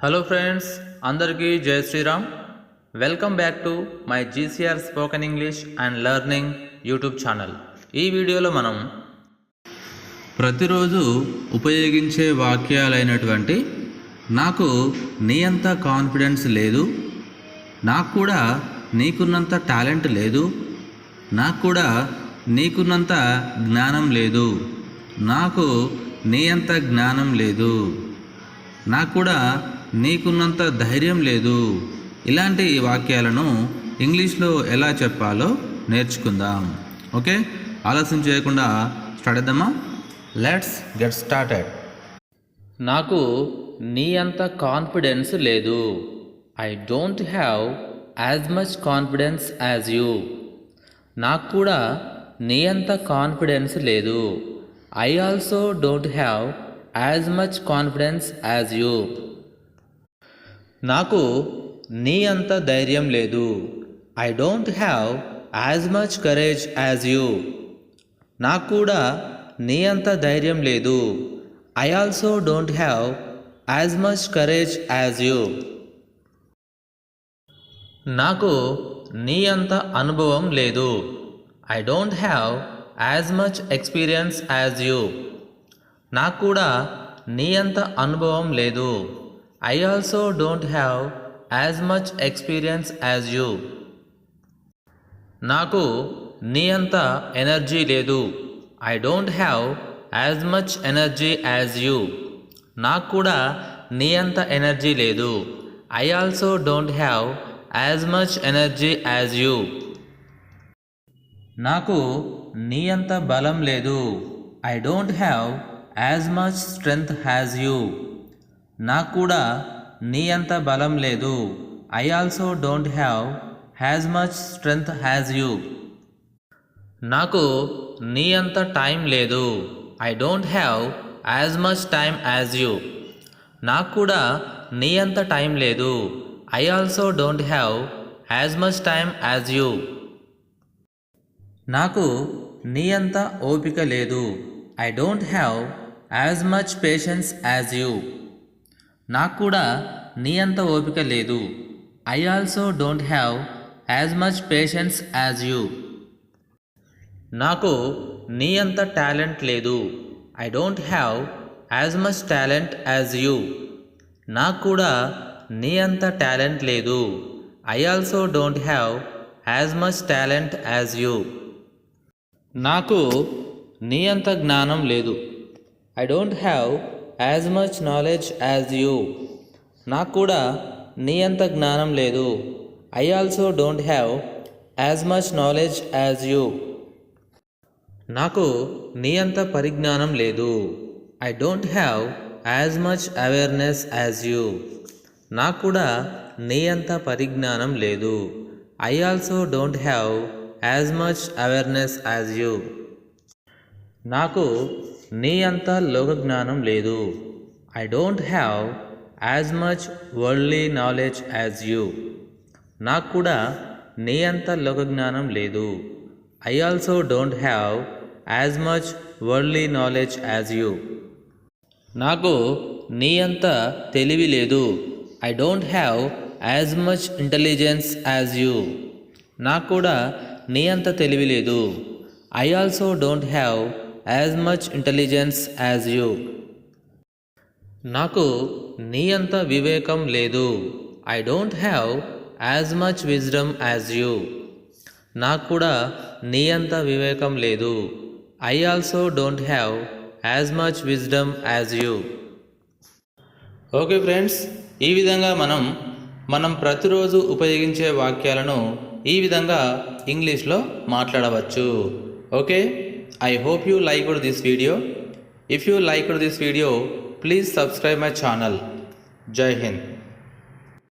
Hello friends అందరికీ జై Shriram. Welcome back to my GCR spoken English and learning YouTube channel ఈ వీడియోలో మనం ప్రతిరోజు ఉపయోగించే వాక్యాలైనటువంటి నాకు నీ అంత కాన్ఫిడెన్స్ లేదు నాకు కూడా నీకున్నంత టాలెంట్ లేదు నాకు కూడా నీకున్నంత జ్ఞానం లేదు నాకు నీ అంత జ్ఞానం లేదు నాకు కూడా నీకున్నంత ధైర్యం లేదు. ఇలాంటి వాక్యాలను ఇంగ్లీష్లో ఎలా చెప్పాలో నేర్చుకుందాం. ఓకే? ఆలస్యం చేయకుండా స్టార్ట్ చేద్దామా? లెట్స్ గెట్ స్టార్టెడ్ నాకు నీ అంత కాన్ఫిడెన్స్ లేదు. I don't have as much confidence as you. నాకు కూడా నీ అంత కాన్ఫిడెన్స్ లేదు. I also don't have as much confidence as you. నాకు నీ అంత ధైర్యం లేదు. I don't have as much courage as you నాకు కూడా నీ అంత ధైర్యం లేదు. I also don't have as much courage as you నాకు నీ అంత అనుభవం లేదు. I don't have as much experience as you నాకు కూడా నీ అంత అనుభవం లేదు. I also don't have as much experience as you నాకు నీ అంత ఎనర్జీ లేదు. I don't have as much energy as you నాకు కూడా నీ అంత ఎనర్జీ లేదు. I also don't have as much energy as you నాకు నీ అంత బలం లేదు. I don't have as much strength has you నాకు కూడా నీ అంత బలం లేదు. I also don't have has much strength has you నాకు నీ అంత టైం లేదు. I don't have as much time as you నాకు కూడా నీ అంత టైం లేదు. I also don't have as much time as you నాకు నీ అంత ఓపిక లేదు. I don't have as much patience as you నాకు కూడా నీ అంత ఓపిక లేదు. I also don't have as much patience as you నాకు నీ అంత టాలెంట్ లేదు. I don't have as much talent as you నాకు కూడా నీ అంత టాలెంట్ లేదు. I also don't have as much talent as you నాకు నీ అంత జ్ఞానం లేదు. I don't have as much knowledge as you నాకు కూడా నీ అంత జ్ఞానం లేదు. I also don't have as much knowledge as you నాకు నీ అంత పరిజ్ఞానం లేదు. I don't have as much awareness as you నాకు కూడా నీ అంత పరిజ్ఞానం లేదు. I also don't have as much awareness as you నాకు నీ అంత లోకజ్ఞానం లేదు. I don't have as much worldly knowledge as you నాకు కూడా నీ అంత లోకజ్ఞానం లేదు. I also don't have as much worldly knowledge as you నాకు నీ అంత తెలివి లేదు. I don't have as much intelligence as you నాకు కూడా నీ అంత తెలివి లేదు. I also don't have as much intelligence as you నాకు నీ అంత వివేకం లేదు. I don't have as much wisdom as you నాకు కూడా నీ అంత వివేకం లేదు. I also don't have as much wisdom as you okay friends ఈ విధంగా మనం మనం ప్రతిరోజు ఉపయోగించే వాక్యాలను ఈ విధంగా ఇంగ్లీష్లో మాట్లాడవచ్చు. Okay I hope you liked this video. If you liked this video, please subscribe my channel. Jai Hind.